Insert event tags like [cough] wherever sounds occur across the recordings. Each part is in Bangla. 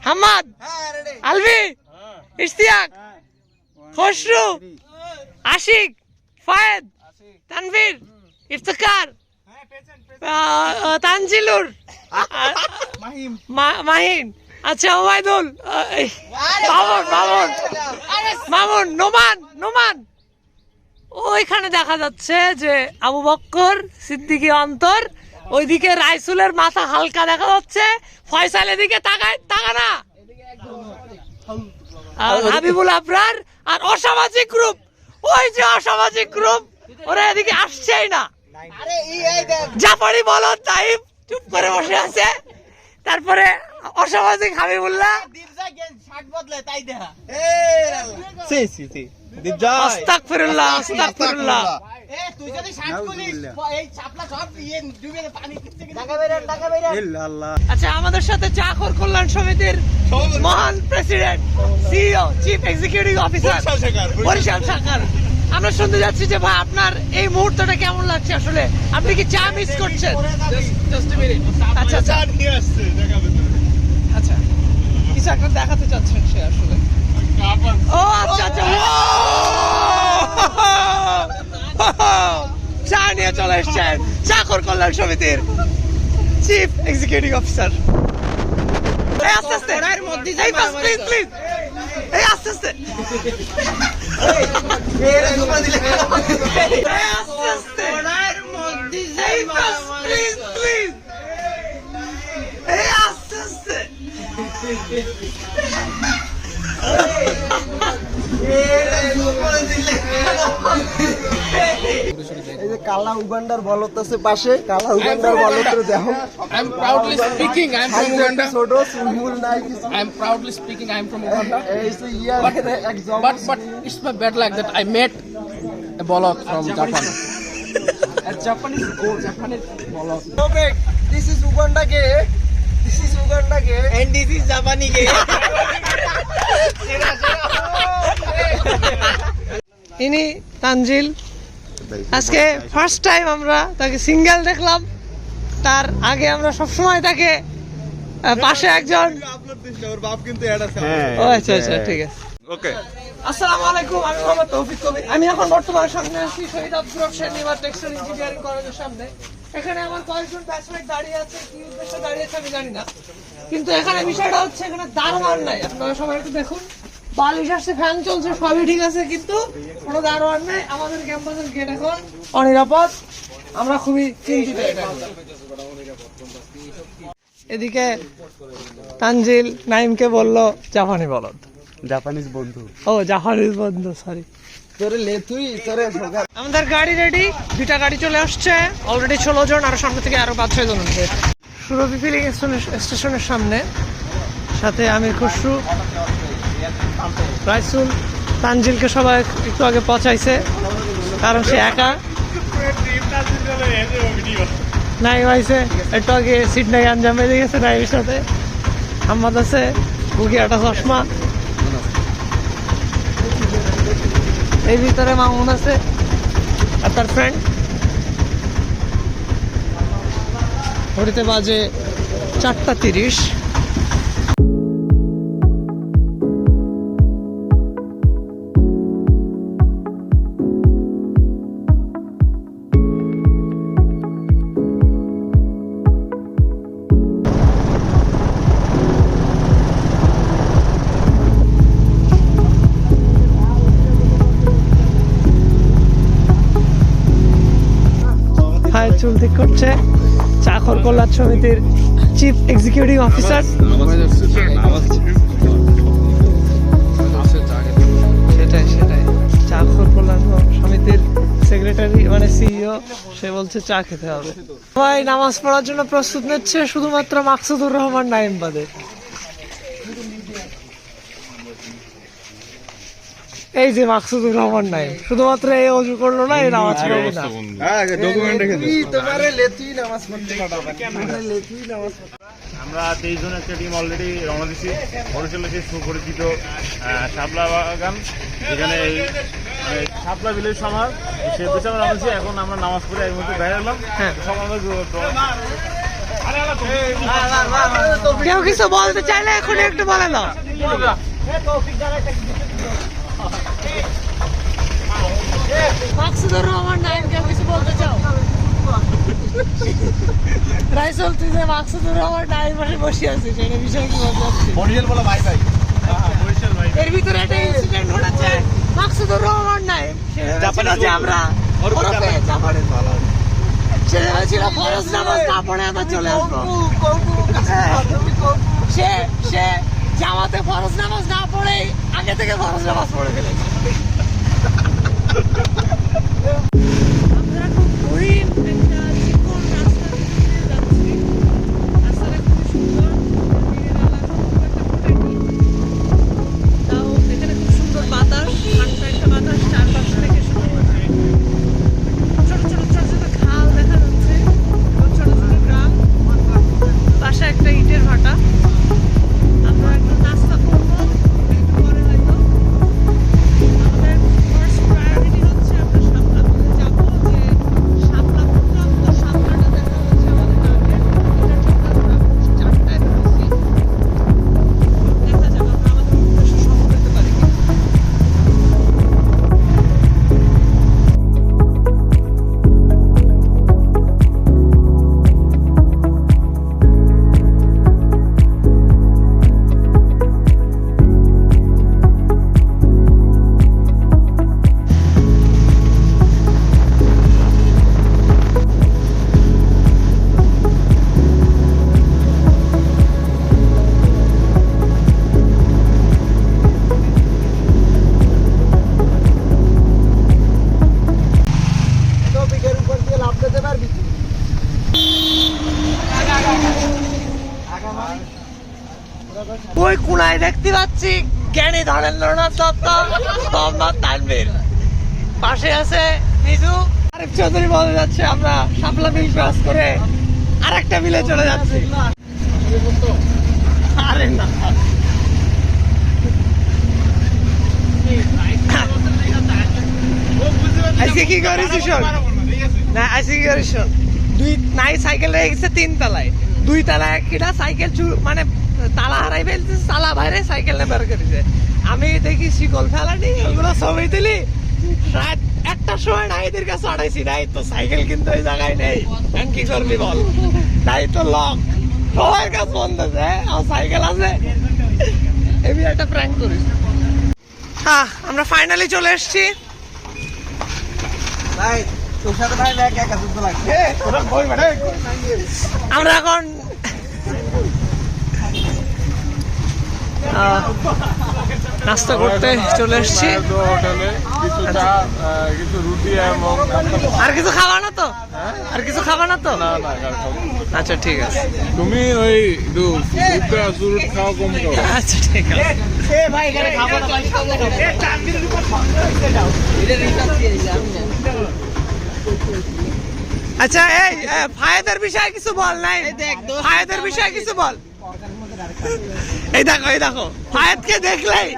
হাম্মাদ আলভি ইশতিয়াক খসরু আশিক ফায়েদ তানভীর আহ, তানজিলুর মাহিন আচ্ছা ওবায়দুল মামুন মামুন মামুন নোমান নোমান। ওইখানে দেখা যাচ্ছে যে আবু বক্কর সিদ্দিকী অন্তর ওইদিকে রাইসুলের মাথা হালকা দেখা যাচ্ছে। ফয়সাল এদিকে তাকায় তাকা না। আর হাবিবুল আবরার আর অসামাজিক গ্রুপ ওই যে অসামাজিক গ্রুপ ওরা এদিকে আসছেই না। জাপানি বলদ তাইব চুপ করে বসে আছে। তারপরে অসামাজিক হাবিবুল্লাহ। আচ্ছা আমাদের সাথে চাকর কল্যাণ সমিতির মহান president CEO chief executive officer Barisal শাখার আমরা শুনতে যাচ্ছি যে ভাই আপনার এই মুহূর্তটা কেমন লাগছে আসলে? আপনি কি চা মিস করছেন? আচ্ছা আচ্ছা। আচ্ছা। কিছু একটা দেখাতে চাচ্ছেন সে আসলে ও আচ্ছা আচ্ছা ও! চা নিয়ে চলে এসছেন চাকর কল্যাণ সমিতির চিফ এক্সিকিউটিভ অফিসার আস্তে আস্তে এই প্লিজ প্লিজ এই আস্তে আস্তে আস্তে আস্তে প্লিজ প্লিজ এই আস্তে আস্তে এই যে কালা উগান্ডার বলত পাশে কালা উগান্ডার বলতের দেখো I'm proudly speaking. I'm from Uganda. ছোট সুলমুল নাই কিছু I'm proudly speaking. I'm from Uganda. এই যে ইয়ার এক job But but it's my bad luck that I met a bollock from Japan. Japanese O Japanese বলত this is Uganda gay this is Uganda gay and this is জাপানি গে ইনি তানজিল আজকে ফার্স্ট টাইম আমরা তাকে সিঙ্গেল দেখলাম। তার আগে আমরা সব সময় তাকে পাশে একজন ও আচ্ছা আচ্ছা ঠিক আছে। ওকে আসসালামু আলাইকুম আমি মোহাম্মদ তৌফিক কবির। আমি এখন বর্তমানে সামনে আছি শহীদ আব্দুর রব সেনিবার টেক্সটাইল ইঞ্জিনিয়ারিং কলেজের সামনে। এখানে আমার কয়েকজন ব্যাচমেট দাঁড়িয়ে আছে কি উদ্দেশ্যে দাঁড়িয়ে আছে আমি জানি না। কিন্তু এখানে বিষয়টা হচ্ছে এখানে দারোয়ান নাই। আপনারা সবাই একটু দেখুন। বালিশ আসছে ফ্যান চলছে সবই ঠিক আছে কিন্তু কোনো দারোয়ান নাই আমাদের ক্যাম্পাসের গেট এখন অনিরাপদ। আমরা খুবই চিন্তিত এদিকে তানজিল নাইমকে বলল জাপানি বলদ। জাপানিজ বন্ধু। ও জাপানিজ বন্ধু সরি তোরে লে তুই তোরে আমাদের গাড়ি রেডি দুইটা গাড়ি চলে আসছে। অলরেডি ষোলো জন আর সামনে থেকে আরও পাঁচ ছয় জন উঠবে সুরভি ফিলিং স্টেশনের সামনে। সাথে আমির খসরু। রাইসুল তানজিলকে সবাই একটু আগে পচাইছে, কারণ সে একা। নাই হয়েছে, একটু আগে সিট নাই আঞ্জাম বেঁধে গেছে নাইমের সাথে। আহমদ আছে বুকিয়াটা চশমা। এই ভিতরে মামুন আছে, আর তার ফ্রেন্ড ঘড়িতে বাজে চারটা তিরিশ। চুল ঠিক করছে। চাকর কল্যাণ সমিতির চিফ এক্সিকিউটিভ অফিসার সেটাই সেটাই। চাকর কল্যাণ সমিতির সেক্রেটারি মানে সিইও সে বলছে চা খেতে হবে। সবাই নামাজ পড়ার জন্য প্রস্তুত নিচ্ছে, শুধুমাত্র মাকসুদুর রহমান নাইম বাদে। এই যে মাকসুদুর রহমান নাই শুধুমাত্র এই অজু করল না এই নামাজ পড়ল না। হ্যাঁ ডকুমেন্ট রেখে তুই তোমারে নামাজ পড়তে নামাজ আমরা তেইশ জন একটা টিম অলরেডি রওনা দিচ্ছি বরিশালের সেই সুপরিচিত শাপলা বাগান এখানে এই শাপলা বিলের সমাজ সে দেশে আমরা রওনা দিচ্ছি এখন আমরা নামাজ পড়ে এই মুহূর্তে বাইরে এলাম। হ্যাঁ। কেউ কিছু বলতে চাইলে এখন একটু বলে দাও। চাও আমরা নামাজ চলে হ্যাঁ। সে জামাতে ফরজ নামাজ না পড়ে আগে থেকে ফরজ নামাজ পড়ে ফেলেছে yeah. [laughs] দত্ত, মোহাম্মদ তানভীর। পাশে আছে মিজু। চৌধুরী বলে যাচ্ছে, আমরা শাপলা ক্রস করে আরেকটা চলে যাচ্ছি। আরে না। সাইকেল গেছে তিন তলায়। দুই তলায় কিনা সাইকেল মানে তালা হারাই ফেলছে তালা বাইরে সাইকেল বের করেছে। আমি দেখি শিকল ফেলানি ওগুলো ছবি তুলি। রাত একটার সময় নাইদের কাছে আড়াইছি নাই তো সাইকেল কিন্তু ওই জায়গায় নেই। কি করবি বল? নাই তো লক সবার কাছে বন্ধ আছে হ্যাঁ? আর সাইকেল আছে। এমনি একটা প্র্যাঙ্ক করিস। হ্যাঁ আমরা ফাইনালি চলে এসেছি। আমরা এখন নাস্তা করতে চলে এসেছি। আর কিছু খাবা না তো? আর কিছু খাবা না তো। আচ্ছা ঠিক আছে। তুমি ওই কম আচ্ছা ঠিক আছে। আচ্ছা এই ফায়দার বিষয়ে কিছু বল নাই। ফায়দার বিষয়ে কিছু বল। এই দেখো এই দেখো। ফায়েদকে দেখলেই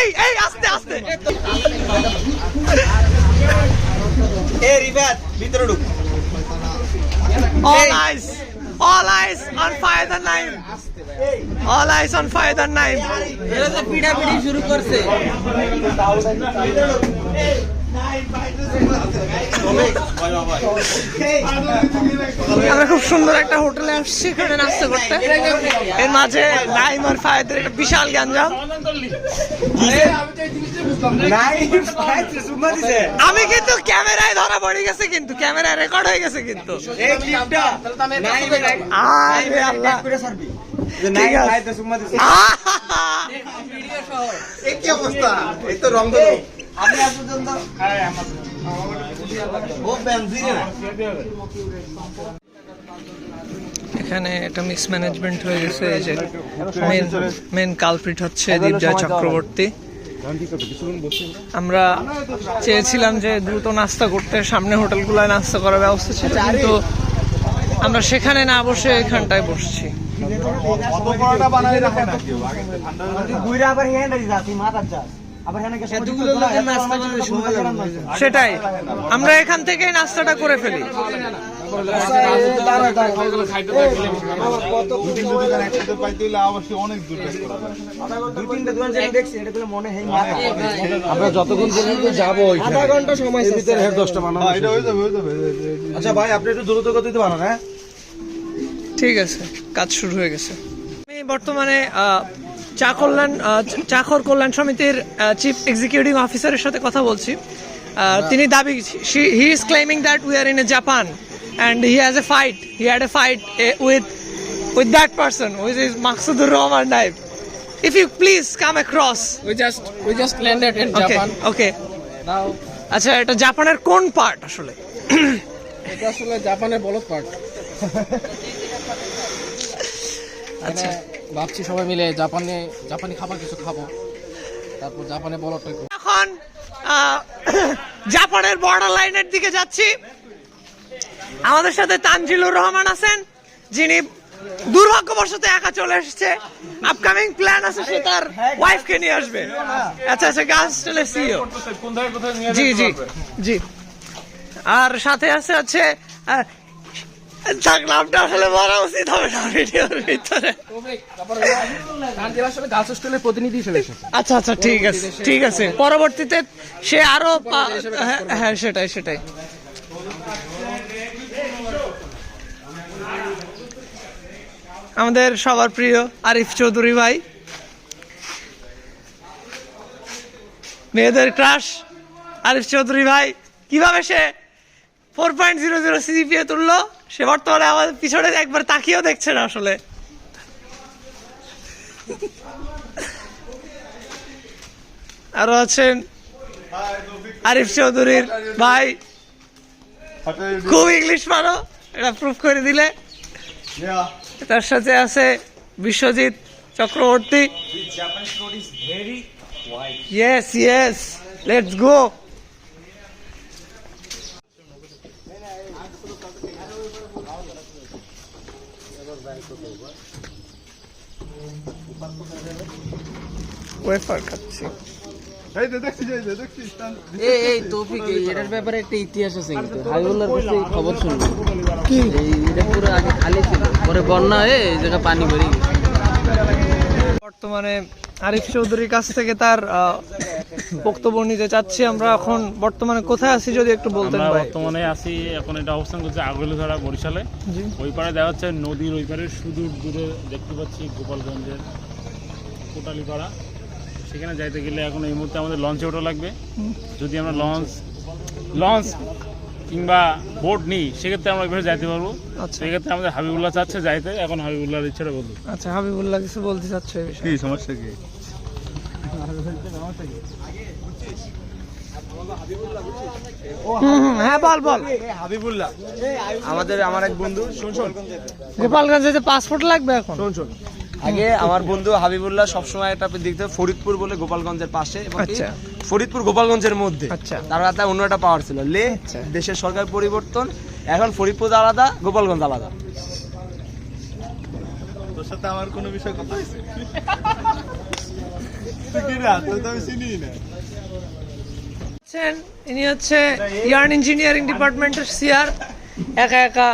এই এই আস্তে আস্তে। এ রিবাত ভিতরে ঢুক। All eyes, all eyes on Fayedan Naim. All eyes on Fayedan Naim. এরা তো পিড়াপিড়ি শুরু করছে। আমরা খুব সুন্দর একটা হোটেলে আসছি, এখানে নাস্তা করতে। এর মাঝে নাইম আর ফায়েদের একটা বিশাল গ্যাঞ্জাম। আমি কিন্তু ক্যামেরায় ধরা পড়ে গেছে কিন্তু, ক্যামেরায় রেকর্ড হয়ে গেছে কিন্তু। ঠিক আছে। আমি আজ পর্যন্ত না এখানে একটা মিসম্যানেজমেন্ট হয়ে গেছে এই যে মেন মেন কালপ্রিট হচ্ছে দীপজয় চক্রবর্তী। আমরা চেয়েছিলাম যে দ্রুত নাস্তা করতে সামনে হোটেলগুলোয় নাস্তা করার ব্যবস্থা ছিল কিন্তু আমরা সেখানে না বসে এখানটায় বসছি। আবার সেটাই। আমরা এখান থেকে নাস্তাটা করে ফেলি। মনে হয় আমরা যতক্ষণ পর্যন্ত যাব আধা ঘণ্টা সময় দশটা হ্যাঁ, এটা হয়ে যাবে হয়ে যাবে। আচ্ছা ভাই আপনি একটু দ্রুত গতিতে বানান হ্যাঁ? ঠিক আছে কাজ শুরু হয়ে গেছে। আমি বর্তমানে আহ, চা কল্যাণ চাকর কল্যাণ সমিতির চিফ এক্সিকিউটিভ অফিসারের সাথে কথা বলছি। তিনি দাবি he is claiming that we are in a Japan and he has a fight he had a fight with with that person which is Maksudur Rahman Naib if you please come across We just we just landed in okay Japan. Now আচ্ছা এটা জাপানের কোন পার্ট আসলে? এটা আসলে জাপানের বলদ পার্ট আচ্ছা। ভাবছি সবাই মিলে জাপানে জাপানি খাবার কিছু খাব। তারপর জাপানে একটু। এখন জাপানের বর্ডার লাইনের দিকে যাচ্ছি। আমাদের সাথে তানজিলুর রহমান আছেন যিনি দুর্ভাগ্যবশত একা চলে এসেছে। আপকামিং প্ল্যান আছে সে তার ওয়াইফকে নিয়ে আসবে। আচ্ছা আচ্ছা গাছ চলে সিও কোথায় কোথায় নিয়ে জি জি জি। আর সাথে আছে হচ্ছে আহ, যাক, নামটা আসলে বলা আচ্ছা আচ্ছা ঠিক আছে ঠিক আছে। পরবর্তীতে সে আরও হ্যাঁ, হ্যাঁ সেটাই সেটাই। আমাদের সবার প্রিয় আরিফ চৌধুরী ভাই। মেয়েদের ক্রাশ আরিফ চৌধুরী ভাই। কীভাবে সে four point zero zero CGPA তুললো? সে বর্তমানে আমাদের পিছনে একবার তাকিয়েও দেখছে না আসলে। আরও আছেন? আরিফ চৌধুরীর ভাই। খুব ইংলিশ পারো এটা প্রুফ করে দিলে। তার সাথে আছে Biswajit Chakraborty. Yes yes let's go wafer খাচ্ছি। এই তৌফিক এটার ব্যাপারে একটা ইতিহাস আছে কিন্তু। হাবিবুল্লাহর কাছে খবর শুনলাম কি এটা পুরো আগে খালি ছিল। পরে বন্যা হয়ে এই জায়গা পানি ভরে বর্তমানে আরিফ চৌধুরীর কাছ থেকে তার আহ, বক্তব্য নিতে চাচ্ছি। আমরা এখন বর্তমানে কোথায় আছি যদি একটু বলতেন ভাই? বর্তমানে আছি এখন এটা অবস্থান করছে আগলিধারা বরিশালে। ওই পারে দেখা যাচ্ছে নদীর ওই পারে সুদূর দূরে দেখতে পাচ্ছি গোপালগঞ্জের কোটালিপাড়া। সেখানে যাইতে গেলে এখন এই মুহূর্তে আমাদের লঞ্চে ওঠা লাগবে। যদি আমরা লঞ্চ লঞ্চ কিংবা বোট নিই সেক্ষেত্রে আমরা এভাবে যাইতে পারব। আচ্ছা। সেক্ষেত্রে আমাদের হাবিবুল্লাহ চাচ্ছে যাইতে এখন হাবিবুল্লাহর ইচ্ছাটা বলব আচ্ছা হাবিবুল্লাহ কিছু বলতে চাচ্ছে কি সমস্যা কি? হ্যাঁ বল বল। হাবিবুল্লাহ। আমাদের আমার এক বন্ধু শোন শোন। গোপালগঞ্জে পাসপোর্ট লাগবে এখন? শোন শোন। আগে আমার বন্ধু হাবিবুল্লাহ সবসময় এটা আপনি দেখতে ফরিদপুর বলে গোপালগঞ্জের পাশে এবং আচ্ছা। ফরিদপুর গোপালগঞ্জের মধ্যে আচ্ছা। তার হাতে অন্য একটা পাওয়ার ছিল লে আচ্ছা। দেশের সরকার পরিবর্তন এখন ফরিদপুর আলাদা গোপালগঞ্জ আলাদা তোর সাথে আমার কোনো বিষয় কথা হয়েছে ইনি হচ্ছে ইয়ার্ন ইঞ্জিনিয়ারিং ডিপার্টমেন্টের সিআর একা একা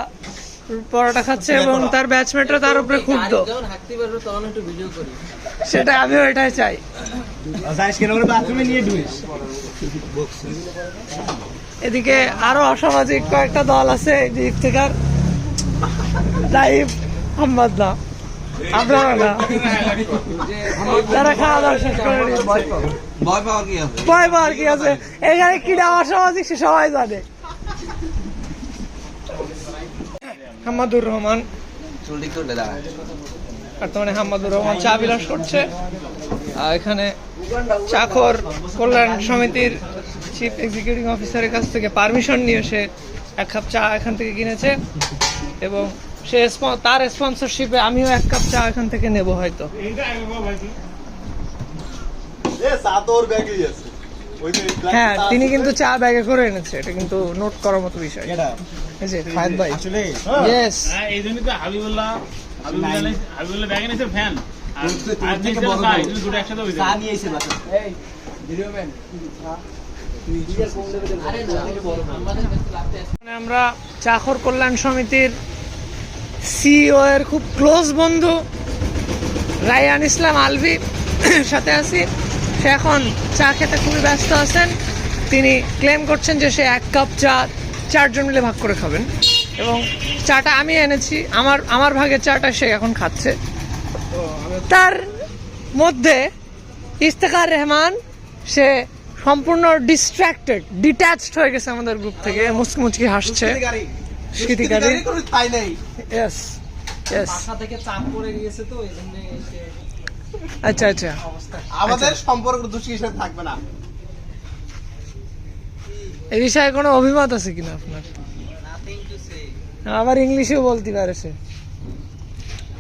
পরোটা খাচ্ছে এবং তার ব্যাচমেটরা তার উপরে ক্ষুব্ধ। সেটা আমিও এটাই চাই। যাইস কেন করে বাথরুমে নিয়ে ডুইস এদিকে আরও অসামাজিক কয়েকটা দল আছে এই দিক থেকে লাইভ না আপনারা না। তারা খাওয়া দাওয়া শেষ করে ভয় পাওয়ার কি আছে? এখানে কিনা অসামাজিক সে সবাই জানে। হামাদুর রহমান। বর্তমানে হামাদুর রহমান চা বিলাস করছে। আর এখানে চাকর কল্যাণ সমিতির চিফ এক্সিকিউটিভ অফিসারের কাছ থেকে পারমিশন নিয়ে সে এক কাপ চা এখান থেকে কিনেছে এবং সে তার স্পন্সরশিপে আমিও এক কাপ চা এখান থেকে নেব হয়তো। হ্যাঁ তিনি কিন্তু চা ব্যাগে করে এনেছে। এটা কিন্তু নোট করার মতো বিষয়। এই যে ফায়েদ ভাই। আসলে ইয়েস হ্যাঁ এই জন্যই তো হাবিবুল্লাহ হাবিবুল্লাহ হাবিবুল্লাহ ব্যাগে নিয়েছে ফ্যান আর থেকে বড় চা, বড়। দুটো একসাথে হয়ে চা নিয়ে এসে বাসা মানে আমরা চাকর কল্যাণ সমিতির সিইও এর খুব ক্লোজ বন্ধু রায়ান ইসলাম আলভি সাথে আছি। সে এখন চা খেতে খুবই ব্যস্ত আছেন। তিনি ক্লেম করছেন যে সে এক কাপ চা চারজন মিলে ভাগ করে খাবেন। এবং চাটা আমি এনেছি আমার আমার ভাগের চাটা সে এখন খাচ্ছে। তার মধ্যে ইফতেখার রহমান সে সম্পূর্ণ ডিস্ট্র্যাক্টেড ডিট্যাচড হয়ে গেছে আমাদের গ্রুপ থেকে। মুচকি মুচকি হাসছে। স্মৃতিকারী ইয়েস ইয়েস থেকে চাপ পড়ে গিয়েছে তো আচ্ছা আচ্ছা। আমাদের সম্পর্ক দোষী হিসেবে থাকবে না। এই বিষয়ে কোনো অভিমত আছে কিনা আপনার? আবার ইংলিশেও বলতে পারে সে।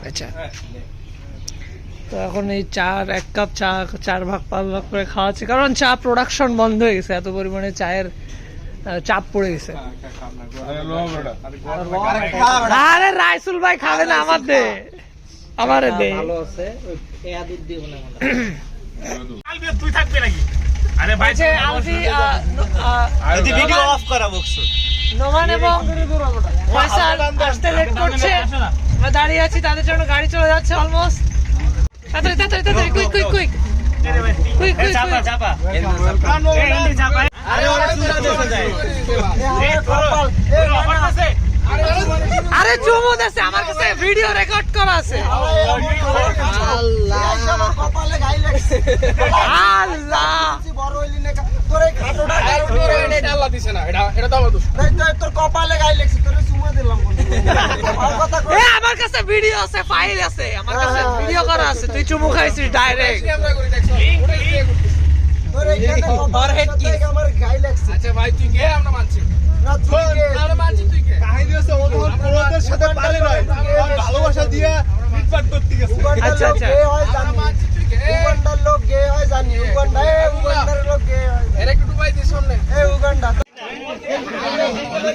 আচ্ছা। তো এখন এই চার এক কাপ চা চার ভাগ পাঁচ ভাগ করে খাওয়াচ্ছে। কারণ চা প্রোডাকশন বন্ধ হয়ে গেছে এত পরিমাণে চায়ের চাপ পড়ে গেছে। আরে রাইসুল ভাই খাবে না আমার দে। আমার দে। ভালো আছে তুই থাকবে নাকি? আরে ভাই আলফি ভিডিও অফ করা বক্স। নোমান এবং ফয়সাল আসতে লেট করছে। আমরা দাঁড়িয়ে আছি তাদের জন্য গাড়ি চলে যাচ্ছে অলমোস্ট তাড়াতাড়ি তাড়াতাড়ি তাড়াতাড়ি quick quick quick quick quick আরে ওরা চুরা দেখে যায় আরে চুমু দেছে আমার কাছে ভিডিও রেকর্ড করা আছে। আল্লাহ। আমার কাছে ভিডিও আছে ফাইল আছে আমার কাছে ভিডিও করা আছে তুই চুমু খাইছিস ডাইরেক্ট আমরা লাগছে। আচ্ছা ভাই তুই গে আমরা মানছি। ভালোবাসা দিয়ে আচ্ছা, লোক আচ্ছা। হয় লোক গে হয় জানি উগান্ডা এ উগান্ডার লোক গে হয় এর একটু ডুবাই দিস সামনে এ উগান্ডা এই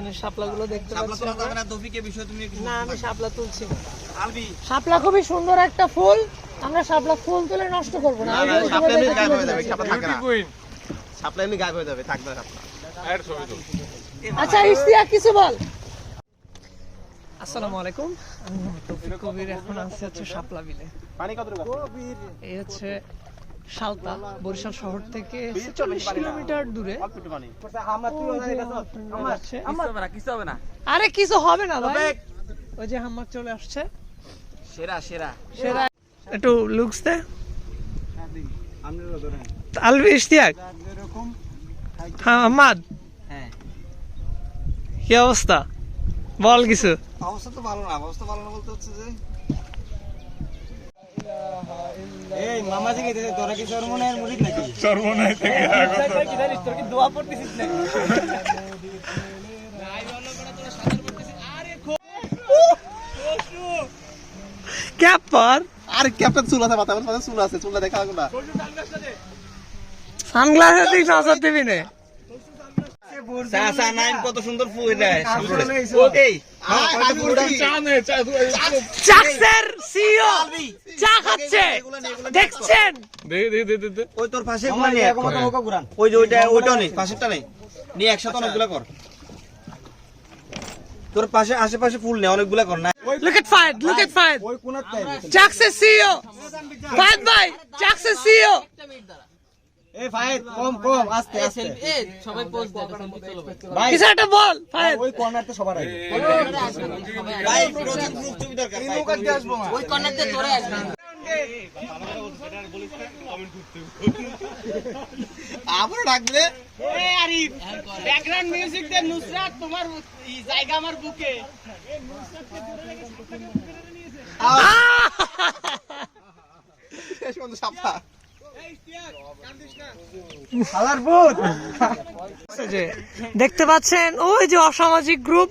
এখানে শাপলাগুলো দেখতে পাচ্ছি না? আমি শাপলা তুলছি। শাপলা খুবই সুন্দর একটা ফুল। আমরা শাপলা ফুল তুলে নষ্ট করব না। আমি। সাপ্লাই এমনি গায়েব হয়ে যাবে থাকবে না। আচ্ছা ইশতিয়াক কিছু বল। আসসালামু আলাইকুম। আমি তৌফিক কবির এখন আছি হচ্ছে শাপলা বিলে। পানি কত এই হচ্ছে শালতা বরিশাল শহর থেকে চল্লিশ কিলোমিটার দূরে। আরে কিছু হবে না ভাই। ওই যে হাম্মাক চলে আসছে। সেরা সেরা। সেরা। একটু লুকস দে। আলবি ইশতিয়াক। হ্যাঁ আহমাদ হ্যাঁ। কি অবস্থা? বল কিছু। অবস্থা তো ভালো না অবস্থা ভালো না বলতে হচ্ছে যে এই মামাজি কে তোরা কি সরমনের মুরিদ নাকি? সর্বনাশ থেকে তোর কি দোয়া পড়তেছিস নাকি? ক্যাপ আর ক্যাপ্টেন চুল আছে মাথা মাথা চুল আছে দেখা না। নজর দিবি নে। চাচা নাইন কত সুন্দর ফুল দেয় এই চা নে চা চাক্সের সিও চা খাচ্ছে। দেখছেন? দে দে দে দে দে। ওই তোর পাশে গুলা ওই যে ওইটা ওইটা নেই পাশেরটা নেই। নিয়ে একসাথে অনেকগুলা কর। তোর পাশে আশেপাশে ফুল নেই অনেকগুলা কর না. চাক্সের ভাই চাক্সের সিও এ ফাইদ কম কম আস্তে আস্তে এ সবাই পোজ দেয় সেলফি চলো ভাই ভাই কিছু একটা বল ফায়েদ ওই কর্নারটা সবার আগে ভাই প্রচুর গ্রুপ ছবি দরকার ভাই কাটতে আসব ওই কর্নারতে তোরা আসবি আবার ডাকবে ব্যাকগ্রাউন্ড মিউজিক দে নুসরাত তোমার জায়গা আমার বুকে সাপটা যে দেখতে পাচ্ছেন ওই যে অসামাজিক গ্রুপ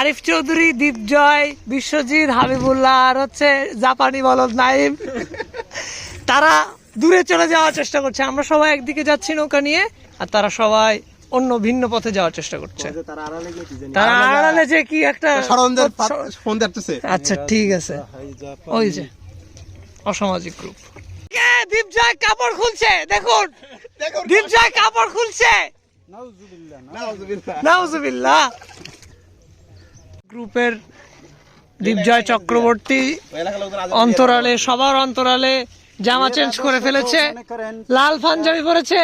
আরিফ চৌধুরী দীপজয় বিশ্বজিৎ হাবিবুল্লাহ আর হচ্ছে জাপানি বলদ নাইম। তারা দূরে চলে যাওয়ার চেষ্টা করছে। আমরা সবাই একদিকে যাচ্ছি নৌকা নিয়ে আর তারা সবাই অন্য ভিন্ন পথে যাওয়ার চেষ্টা করছে। তারা আড়ালে গিয়ে কি জানি? তারা আড়ালে যে কি একটা আচ্ছা ঠিক আছে। ওই যে অসামাজিক গ্রুপ। দীপজয় কাপড় খুলছে দেখুন। দীপজয় কাপড় খুলছে। নাউজুবিল্লাহ গ্রুপের দীপজয় চক্রবর্তী অন্তরালে সবার অন্তরালে জামা চেঞ্জ করে ফেলেছে। লাল পাঞ্জাবি পরেছে।